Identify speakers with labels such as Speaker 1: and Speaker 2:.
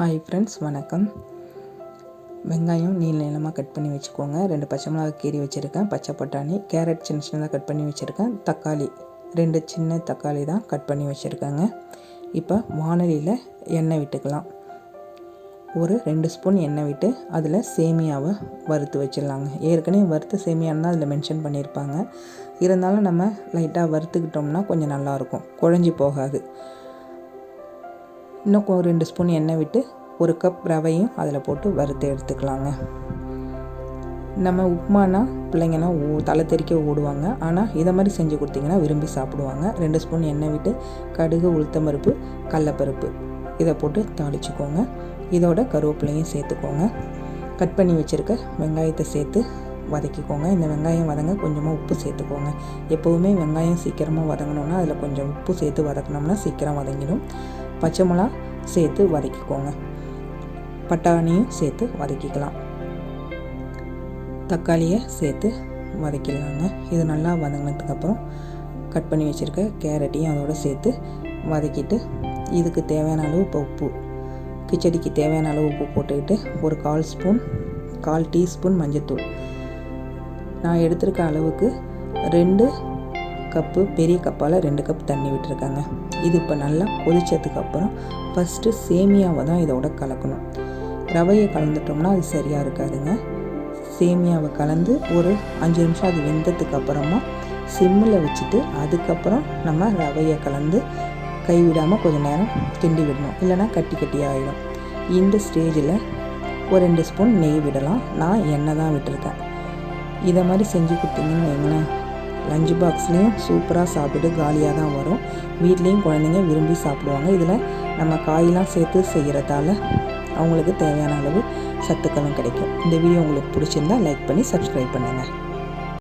Speaker 1: Hi friends வணக்கம். வெங்காயம் நீள நீளமாக கட் பண்ணி வச்சுக்கோங்க. ரெண்டு பச்சை மிளகா கீரி வச்சுருக்கேன். பச்சை பட்டாணி கேரட் சின்ன சின்னதாக கட் பண்ணி வச்சுருக்கேன். தக்காளி ரெண்டு சின்ன தக்காளி தான் கட் பண்ணி வச்சுருக்கேங்க. இப்போ வானலியில் எண்ணெய் விட்டுக்கலாம். ஒரு ரெண்டு ஸ்பூன் எண்ணெய் விட்டு அதில் சேமியாவை வறுத்து வச்சிடலாங்க. ஏற்கனவே வறுத்த சேமியான்னு தான் அதில் மென்ஷன் பண்ணியிருப்பாங்க இருந்தாலும் நம்ம லைட்டாக வறுத்துக்கிட்டோம்னா கொஞ்சம் நல்லாயிருக்கும் குழஞ்சி போகாது. இன்னும் கொ- ரெண்டு ஸ்பூன் எண்ணெய் விட்டு ஒரு கப் ரவையும் அதில் போட்டு வறுத்து எடுத்துக்கலாங்க. நம்ம உப்புமானா பிள்ளைங்கன்னா ஓ தலை தெறிக்க ஓடுவாங்க. ஆனால் இதை மாதிரி செஞ்சு கொடுத்தீங்கன்னா விரும்பி சாப்பிடுவாங்க. ரெண்டு ஸ்பூன் எண்ணெய் விட்டு கடுகு உளுத்தம்பருப்பு கடலப்பருப்பு. இதை போட்டு தாளிச்சுக்கோங்க. இதோட கருவேப்பிலையும் சேர்த்துக்கோங்க. கட் பண்ணி வச்சுருக்க வெங்காயத்தை சேர்த்து வதக்கிக்கோங்க. இந்த வெங்காயம் வதங்க கொஞ்சமாக உப்பு சேர்த்துக்கோங்க. எப்போவுமே வெங்காயம் சீக்கிரமாக வதங்கணும்னா அதில் கொஞ்சம் உப்பு சேர்த்து வதக்கினோம்னா சீக்கிரம் வதங்கிடும். பச்சை மிளகா சேர்த்து வதக்கிக்கோங்க. பட்டாணியும் சேர்த்து வதக்கிக்கலாம். தக்காளியை சேர்த்து வதக்கிடலாங்க. இது நல்லா வதங்கினதுக்கப்புறம் கட் பண்ணி வச்சுருக்க கேரட்டையும் அதோட சேர்த்து வதக்கிட்டு இதுக்கு தேவையான அளவு இப்போ உப்பு கிச்சடிக்கு தேவையான அளவு உப்பு போட்டுக்கிட்டு ஒரு கால் ஸ்பூன் கால் டீஸ்பூன் மஞ்சத்தூள். நான் எடுத்திருக்க அளவுக்கு ரெண்டு கப்பு பெரிய கப்பால் ரெண்டு கப் தண்ணி விட்டுருக்காங்க. இது இப்போ நல்லா கொதித்ததுக்கப்புறம் ஃபஸ்ட்டு சேமியாவை தான் இதோட கலக்கணும். ரவையை கலந்துட்டோம்னா அது சரியாக இருக்காதுங்க. சேமியாவை கலந்து ஒரு அஞ்சு நிமிஷம் அது வெந்ததுக்கு அப்புறமா சிம்மில் வச்சுட்டு அதுக்கப்புறம் நம்ம ரவையை கலந்து கைவிடாமல் கொஞ்சம் நேரம் கிண்டி விடணும். இல்லைன்னா கட்டி கட்டி ஆகிடும் இந்த ஸ்டேஜில் ஒரு ரெண்டு ஸ்பூன் நெய் விடலாம். நான் எண்ணெய் தான் விட்டுருக்கேன். இதை மாதிரி செஞ்சு கொடுத்தீங்கன்னு வைங்களேன் லஞ்ச் பாக்ஸ்லேயும் சூப்பராக சாப்பிட்டு காலியாக தான் வரும். வீட்லேயும் குழந்தைங்க விரும்பி சாப்பிடுவாங்க. இதில் நம்ம காயெலாம் சேர்த்து செய்கிறதால அவங்களுக்கு தேவையான அளவு சத்துக்களும் கிடைக்கும். இந்த வீடியோ உங்களுக்கு பிடிச்சிருந்தா லைக் பண்ணி சப்ஸ்கிரைப் பண்ணுங்கள்